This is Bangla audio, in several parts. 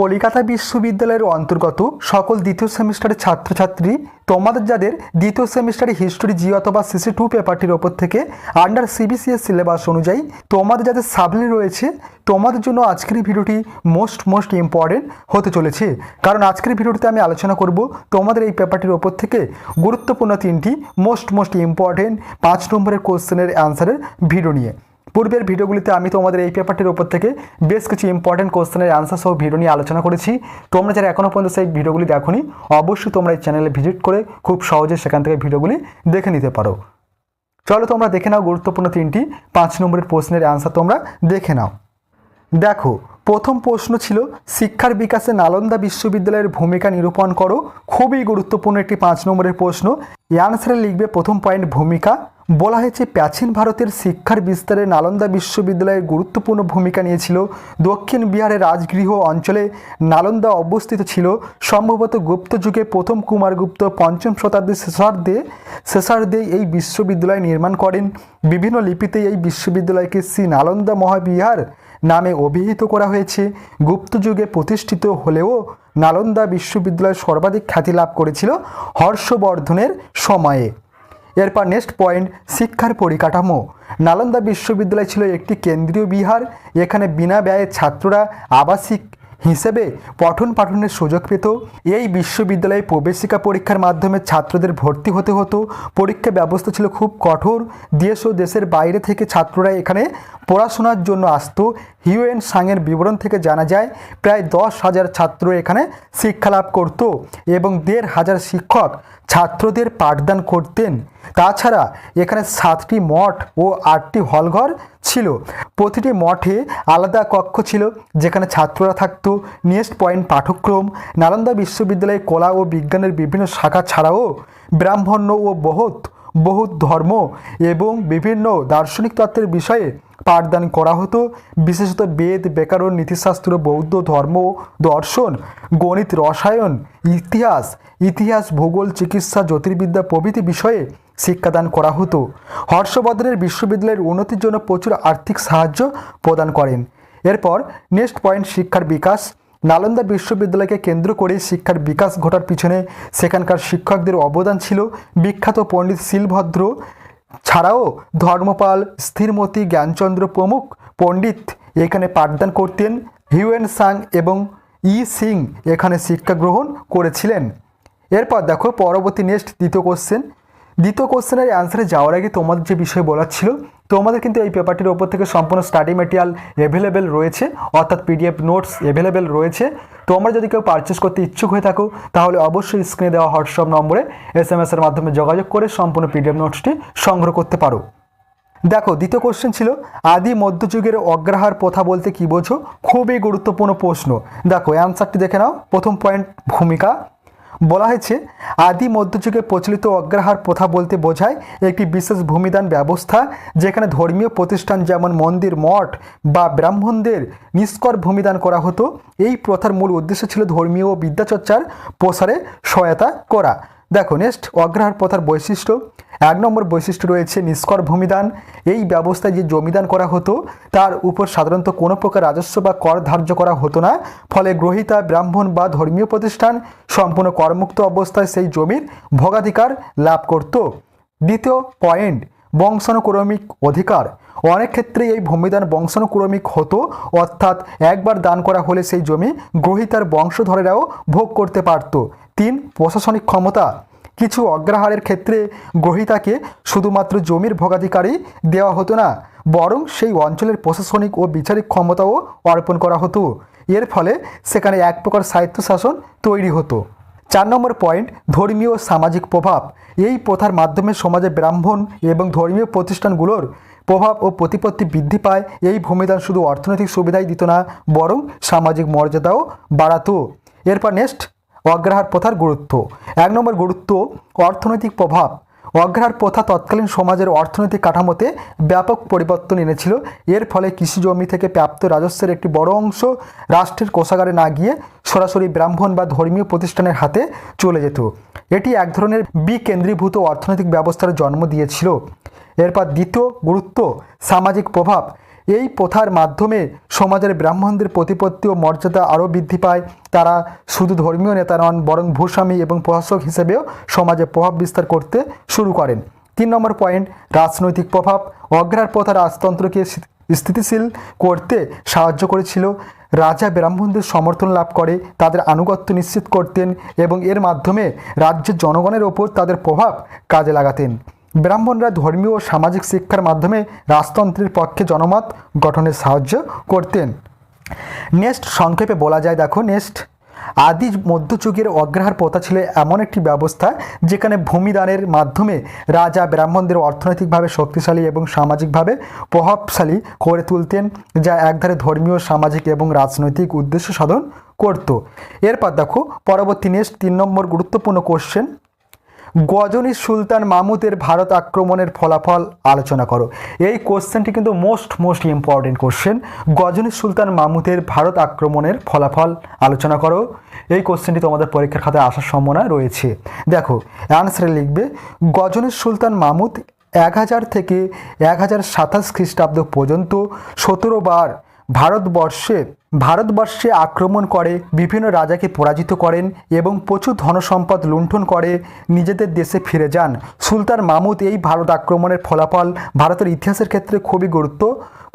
কলিকাতা বিশ্ববিদ্যালয়ের অন্তর্গত সকল দ্বিতীয় সেমিস্টারের ছাত্রছাত্রী, তোমাদের যাদের দ্বিতীয় সেমিস্টারে হিস্টোরি জি অথবা সিসি টু পেপারটির ওপর থেকে আন্ডার সিবিসিএস সিলেবাস অনুযায়ী তোমাদের যাদের সাবলি রয়েছে, তোমাদের জন্য আজকের ভিডিওটি মোস্ট মোস্ট ইম্পর্টেন্ট হতে চলেছে। কারণ আজকের ভিডিওটিতে আমি আলোচনা করব তোমাদের এই পেপারটির ওপর থেকে গুরুত্বপূর্ণ তিনটি মোস্ট মোস্ট ইম্পর্টেন্ট পাঁচ নম্বরের কোশ্চেনের অ্যান্সারের ভিডিও নিয়ে। পূর্বের ভিডিওগুলিতে আমি তোমাদের এই পেপারটির উপর থেকে বেশ কিছু ইম্পর্টেন্ট কোশ্চেনের আনসার সহ ভিডিও নিয়ে আলোচনা করেছি। তোমরা যারা এখনও পর্যন্ত সেই ভিডিওগুলি দেখোনি, অবশ্যই তোমরা এই চ্যানেলে ভিজিট করে খুব সহজে সেখান থেকে ভিডিওগুলি দেখে নিতে পারো। চলো তোমরা দেখে নাও গুরুত্বপূর্ণ তিনটি, পাঁচ নম্বরের প্রশ্নের অ্যান্সার তোমরা দেখে নাও। দেখো প্রথম প্রশ্ন ছিল, শিক্ষার বিকাশে নালন্দা বিশ্ববিদ্যালয়ের ভূমিকা নিরূপণ করো। খুবই গুরুত্বপূর্ণ একটি পাঁচ নম্বরের প্রশ্ন। এই আনসারে লিখবে, প্রথম পয়েন্ট ভূমিকা। বলা হয়েছে, প্রাচীন ভারতের শিক্ষার বিস্তারে নালন্দা বিশ্ববিদ্যালয়ের গুরুত্বপূর্ণ ভূমিকা নিয়েছিল। দক্ষিণ বিহারের রাজগৃহ অঞ্চলে নালন্দা অবস্থিত ছিল। সম্ভবত গুপ্ত যুগে প্রথম কুমারগুপ্ত পঞ্চম শতাব্দীর শেষার্ধে শেষার্ধে এই বিশ্ববিদ্যালয় নির্মাণ করেন। বিভিন্ন লিপিতে এই বিশ্ববিদ্যালয়কে শ্রী নালন্দা মহাবিহার নামে অভিহিত করা হয়েছে। গুপ্তযুগে প্রতিষ্ঠিত হলেও নালন্দা বিশ্ববিদ্যালয় সর্বাধিক খ্যাতি লাভ করেছিল হর্ষবর্ধনের সময়ে। এরপর নেক্সট পয়েন্ট, শিক্ষার পরিকাঠামো। নালন্দা বিশ্ববিদ্যালয় ছিল একটি কেন্দ্রীয় বিহার, এখানে বিনা ব্যয়ে ছাত্ররা আবাসিক হিসেবে পঠন পাঠনের সুযোগ পেত। এই বিশ্ববিদ্যালয়ে প্রবেশিকা পরীক্ষার মাধ্যমে ছাত্রদের ভর্তি হতে হতো। পরীক্ষা ব্যবস্থা ছিল খুব কঠোর। দেশ ও দেশের বাইরে থেকে ছাত্ররা এখানে পড়াশোনার জন্য আসতো। হিউএন সাংয়ের বিবরণ থেকে জানা যায়, প্রায় দশ হাজার ছাত্র এখানে শিক্ষালাভ করত এবং দেড় হাজার শিক্ষক ছাত্রদের পাঠদান করতেন। তাছাড়া এখানে সাতটি মঠ ও আটটি হলঘর ছিল। প্রতিটি মঠে আলাদা কক্ষ ছিল, যেখানে ছাত্ররা থাকতো। নেক্সট পয়েন্ট, পাঠ্যক্রম। নালন্দা বিশ্ববিদ্যালয়ে কলা ও বিজ্ঞানের বিভিন্ন শাখা ছাড়াও ব্রাহ্মণ্য ও বহুত বহুত ধর্ম এবং বিভিন্ন দার্শনিক তত্ত্বের বিষয়ে পাঠদান করা হতো। বিশেষত বেদ, ব্যাকরণ, নীতিশাস্ত্র, বৌদ্ধ ধর্ম, দর্শন, গণিত, রসায়ন, ইতিহাস ইতিহাস, ভূগোল, চিকিৎসা, জ্যোতির্বিদ্যা প্রভৃতি বিষয়ে শিক্ষাদান করা হতো। হর্ষবর্ধনের বিশ্ববিদ্যালয়ের উন্নতির জন্য প্রচুর আর্থিক সাহায্য প্রদান করেন। এরপর নেক্সট পয়েন্ট, শিক্ষার বিকাশ। নালন্দা বিশ্ববিদ্যালয়কে কেন্দ্র করে শিক্ষার বিকাশ ঘটার পিছনে সেখানকার শিক্ষকদের অবদান ছিল। বিখ্যাত পণ্ডিত শিলভদ্র ছাড়াও ধর্মপাল স্থিরমতি জ্ঞানচন্দ্র প্রমুখ পণ্ডিত এখানে পাঠদান করতেন। হিউয়েন সাং এবং ই সিং এখানে শিক্ষা গ্রহণ করেছিলেন। এরপর দেখো, পরবর্তী নেক্সট, দ্বিতীয় কোশ্চেন দ্বিতীয় কোশ্চেনের অ্যান্সারে যাওয়ার আগে তোমাদের যে বিষয় বলার ছিল, তোমাদের কিন্তু এই পেপারটির ওপর থেকে সম্পূর্ণ স্টাডি মেটেরিয়াল অ্যাভেলেবেল রয়েছে, অর্থাৎ পিডিএফ নোটস অ্যাভেলেবেল রয়েছে। তোমরা যদি কেউ পারচেস করতে ইচ্ছুক হয়ে থাকো, তাহলে অবশ্যই স্ক্রিনে দেওয়া হোয়াটসঅ্যাপ নম্বরে এস এম এসের মাধ্যমে যোগাযোগ করে সম্পূর্ণ পিডিএফ নোটসটি সংগ্রহ করতে পারো। দেখো, দ্বিতীয় কোশ্চেন ছিল, আদি মধ্যযুগের অগ্রাহার প্রথা বলতে কি বোঝো? খুবই গুরুত্বপূর্ণ প্রশ্ন। দেখো অ্যান্সারটি দেখে নাও। প্রথম পয়েন্ট ভূমিকা। বলা হয়েছে, আদি মধ্যযুগে প্রচলিত অগ্রাহার প্রথা বলতে বোঝায় একটি বিশেষ ভূমিদান ব্যবস্থা, যেখানে ধর্মীয় প্রতিষ্ঠান যেমন মন্দির, মঠ বা ব্রাহ্মণদের নিষ্কর ভূমিদান করা হতো। এই প্রথার মূল উদ্দেশ্য ছিল ধর্মীয় ও বিদ্যাচর্চার প্রসারে সহায়তা করা। দেখো নেক্সট অগ্রহার প্রথার বৈশিষ্ট্য। এক নম্বর বৈশিষ্ট্য রয়েছে নিষ্কর ভূমিদান। এই ব্যবস্থায় যে জমিদান করা হতো, তার উপর সাধারণত কোনো প্রকার রাজস্ব বা কর ধার্য করা হতো না। ফলে গ্রহিতা, ব্রাহ্মণ বা ধর্মীয় প্রতিষ্ঠান সম্পূর্ণ করমুক্ত অবস্থায় সেই জমির ভোগাধিকার লাভ করত। দ্বিতীয় পয়েন্ট, বংশানুক্রমিক অধিকার। অনেক ক্ষেত্রে এই ভূমিদান বংশানুক্রমিক হতো, অর্থাৎ একবার দান করা হলে সেই জমি গ্রহিতার বংশধরেরাও ভোগ করতে পারত। তিন প্রশাসনিক ক্ষমতা। কিছু অগ্রহারের ক্ষেত্রে গ্রহিতাকে শুধুমাত্র জমির ভোগাধিকারই দেওয়া হতো না, বরং সেই অঞ্চলের প্রশাসনিক ও বিচারিক ক্ষমতাও অর্পণ করা হতো। এর ফলে সেখানে এক প্রকার সাহিত্য শাসন তৈরি হতো। চার নম্বর পয়েন্ট, ধর্মীয় ও সামাজিক প্রভাব। এই প্রথার মাধ্যমে সমাজে ব্রাহ্মণ এবং ধর্মীয় প্রতিষ্ঠানগুলোর প্রভাব ও প্রতিপত্তি বৃদ্ধি পায়। এই ভূমিদান শুধু অর্থনৈতিক সুবিধাই দিত না, বরং সামাজিক মর্যাদাও বাড়াতো। এরপর নেক্সট অগ্রহার প্রথার গুরুত্ব। এক নম্বর গুরুত্ব, অর্থনৈতিক প্রভাব। অগ্রহার প্রথা তৎকালীন সমাজের অর্থনৈতিক কাঠামোতে ব্যাপক পরিবর্তন এনেছিল। এর ফলে কৃষি জমি থেকে প্রাপ্ত রাজস্বের একটি বড় অংশ রাষ্ট্রের কোষাগারে না গিয়ে সরাসরি ব্রাহ্মণ বা ধর্মীয় প্রতিষ্ঠানের হাতে চলে যেত। এটি এক ধরনের বিকেন্দ্রীভূত অর্থনৈতিক ব্যবস্থার জন্ম দিয়েছিল। এরপর দ্বিতীয় গুরুত্ব, সামাজিক প্রভাব। এই প্রথার মাধ্যমে সমাজের ব্রাহ্মণদের প্রতিপত্তি ও মর্যাদা আরও বৃদ্ধি পায়। তারা শুধু ধর্মীয় নেতা নন, বরং ভূস্বামী এবং প্রশাসক হিসেবেও সমাজে প্রভাব বিস্তার করতে শুরু করেন। তিন নম্বর পয়েন্ট, রাজনৈতিক প্রভাব। অগ্রহার প্রথা রাজতন্ত্রকে স্থিতিশীল করতে সাহায্য করেছিল। রাজা ব্রাহ্মণদের সমর্থন লাভ করে, তাদের আনুগত্য নিশ্চিত করতেন এবং এর মাধ্যমে রাজ্যের জনগণের ওপর তাদের প্রভাব কাজে লাগাতেন। ব্রাহ্মণরা ধর্মীয় ও সামাজিক শিক্ষার মাধ্যমে রাজতন্ত্রের পক্ষে জনমত গঠনে সাহায্য করতেন। নেক্সট সংক্ষেপে বলা যায়, দেখো, নেক্সট। আদি মধ্যযুগের অগ্রহার প্রথা ছিল এমন একটি ব্যবস্থা যেখানে ভূমিদানের মাধ্যমে রাজা ব্রাহ্মণদের অর্থনৈতিকভাবে শক্তিশালী এবং সামাজিকভাবে প্রভাবশালী করে তুলতেন, যা একধারে ধর্মীয়, সামাজিক এবং রাজনৈতিক উদ্দেশ্য সাধন করত। এরপর দেখো, পরবর্তী নেক্সট তিন নম্বর গুরুত্বপূর্ণ কোশ্চেন গজনী সুলতান মামুদের ভারত আক্রমণের ফলাফল আলোচনা করো। এই কোশ্চেনটি কিন্তু most most important question Ghazni সুলতান মামুদের ভারত আক্রমণের ফলাফল আলোচনা করো। এই কোশ্চেনটি তোমাদের পরীক্ষার খাতায় আসার সম্ভাবনা রয়েছে। দেখো অ্যান্সারে লিখবে, গজনী সুলতান মামুদ এক হাজার থেকে এক হাজার সাতাশ খ্রিস্টাব্দ পর্যন্ত সতেরো বার ভারতবর্ষে ভারতবর্ষে আক্রমণ করে, বিভিন্ন রাজাকে পরাজিত করেন এবং প্রচুর ধনসম্পদ লুণ্ঠন করে নিজেদের দেশে ফিরে যান। সুলতান মামুদ এই ভারত আক্রমণের ফলাফল ভারতের ইতিহাসের ক্ষেত্রে খুবই গুরুত্ব,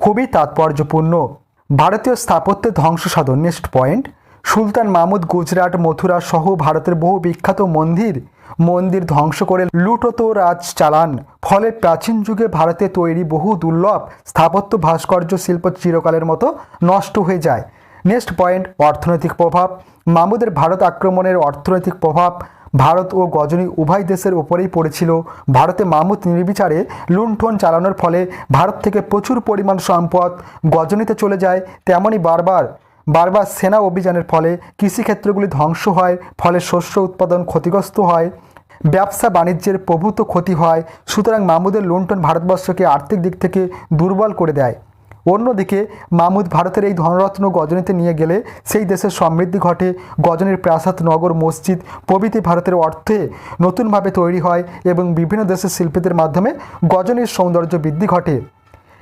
খুবই তাৎপর্যপূর্ণ। ভারতীয় স্থাপত্যের ধ্বংস সাধন নেক্সট পয়েন্ট, সুলতান মাহমুদ গুজরাট, মথুরা সহ ভারতের বহু বিখ্যাত মন্দির মন্দির ধ্বংস করে লুটত রাজ চালান। ফলে প্রাচীন যুগে ভারতে তৈরি বহু দুর্লভ স্থাপত্য ভাস্কর্য শিল্প চিরকালের মতো নষ্ট হয়ে যায়। নেক্সট পয়েন্ট, অর্থনৈতিক প্রভাব। মামুদের ভারত আক্রমণের অর্থনৈতিক প্রভাব ভারত ও গজনী উভয় দেশের ওপরেই পড়েছিল। ভারতে মামুদ নির্বিচারে লুণ্ঠন চালানোর ফলে ভারত থেকে প্রচুর পরিমাণ সম্পদ গজনীতে চলে যায়, তেমনই বারবার। বারবার সেনা অভিযানের ফলে কৃষিক্ষেত্রগুলি ধ্বংস হয়, ফলে শস্য উৎপাদন ক্ষতিগ্রস্ত হয়। ব্যবসা বাণিজ্যের প্রভূত ক্ষতি হয়, সুতরাং মামুদের লুণ্ঠন ভারতবর্ষকে আর্থিক দিক থেকে দুর্বল করে দেয়। অন্যদিকে মামুদ ভারতের এই ধনরত্ন গজনীতে নিয়ে গেলে সেই দেশের সমৃদ্ধি ঘটে। গজনীর প্রাসাদ, নগর, মসজিদ প্রভৃতি ভারতের অর্থে নতুনভাবে তৈরি হয় এবং বিভিন্ন দেশের শিল্পীদের মাধ্যমে গজনীর সৌন্দর্য বৃদ্ধি ঘটে।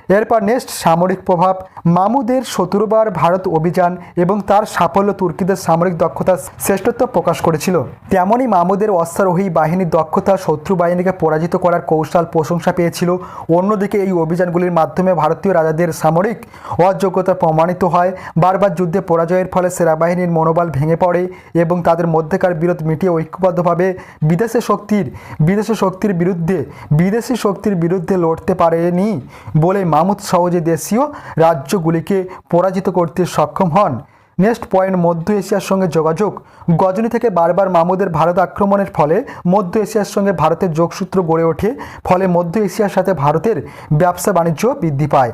এরপর নেক্সট সামরিক প্রভাব। মামুদের সতেরোবার ভারত অভিযান এবং তার সাফল্য তুর্কিদের সামরিক দক্ষতার শ্রেষ্ঠত্ব প্রকাশ করেছিল। তেমনই মামুদের অশ্বারোহী বাহিনীর দক্ষতা শত্রু বাহিনীকে পরাজিত করার কৌশল প্রশংসা পেয়েছিল। অন্যদিকে এই অভিযানগুলির মাধ্যমে ভারতীয় রাজাদের সামরিক অযোগ্যতা প্রমাণিত হয়। বারবার যুদ্ধে পরাজয়ের ফলে সেনাবাহিনীর মনোবল ভেঙে পড়ে এবং তাদের মধ্যেকার বিরোধ মিটিয়ে ঐক্যবদ্ধভাবে বিদেশে শক্তির, বিদেশি শক্তির বিরুদ্ধে, বিদেশি শক্তির বিরুদ্ধে লড়তে পারেনি বলে মামুদ সহজে দেশীয় রাজ্যগুলিকে পরাজিত করতে সক্ষম হন। নেক্সট পয়েন্ট, মধ্য এশিয়ার সঙ্গে যোগাযোগ। গজনী থেকে বারবার মামুদের ভারত আক্রমণের ফলে মধ্য এশিয়ার সঙ্গে ভারতের যোগসূত্র গড়ে ওঠে, ফলে মধ্য এশিয়ার সাথে ভারতের ব্যবসা বাণিজ্য বৃদ্ধি পায়।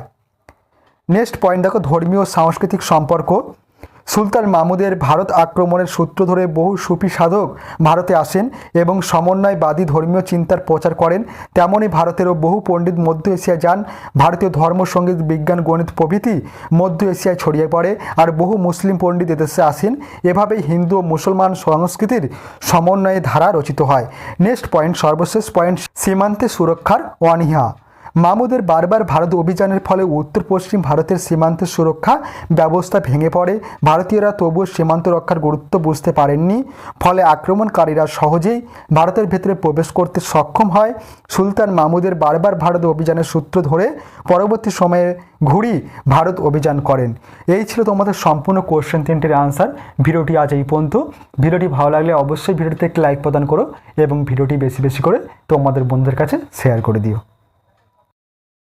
নেক্সট পয়েন্ট, দেখো, ধর্মীয় সাংস্কৃতিক সম্পর্ক। সুলতান মাহমুদের ভারত আক্রমণের সূত্র ধরে বহু সুফি সাধক ভারতে আসেন এবং সমন্বয়বাদী ধর্মীয় চিন্তার প্রচার করেন। তেমনই ভারতেরও বহু পণ্ডিত মধ্য এশিয়া যান। ভারতীয় ধর্ম, সংগীত, বিজ্ঞান, গণিত প্রভৃতি মধ্য এশিয়ায় ছড়িয়ে পড়ে আর বহু মুসলিম পণ্ডিত এদেশে আসেন। এভাবেই হিন্দু ও মুসলমান সংস্কৃতির সমন্বয়ে ধারা রচিত হয়। নেক্সট পয়েন্ট, সর্বশেষ পয়েন্ট, সীমান্তে সুরক্ষার অনীহা। মামুদের বারবার ভারত অভিযানের ফলে উত্তর পশ্চিম ভারতের সীমান্তের সুরক্ষা ব্যবস্থা ভেঙে পড়ে। ভারতীয়রা তবুও সীমান্ত রক্ষার গুরুত্ব বুঝতে পারেননি। ফলে আক্রমণকারীরা সহজেই ভারতের ভেতরে প্রবেশ করতে সক্ষম হয়। সুলতান মামুদের বারবার ভারত অভিযানের সূত্র ধরে পরবর্তী সময়ে ঘুরি ভারত অভিযান করেন। এই ছিল তোমাদের সম্পূর্ণ কোশ্চেন তিনটির আনসার ভিডিওটি আজ এই পর্যন্ত। ভিডিওটি ভালো লাগলে অবশ্যই ভিডিওটিতে একটি লাইক প্রদান করো এবং ভিডিওটি বেশি বেশি করে তোমাদের বন্ধুদের কাছে শেয়ার করে দিও।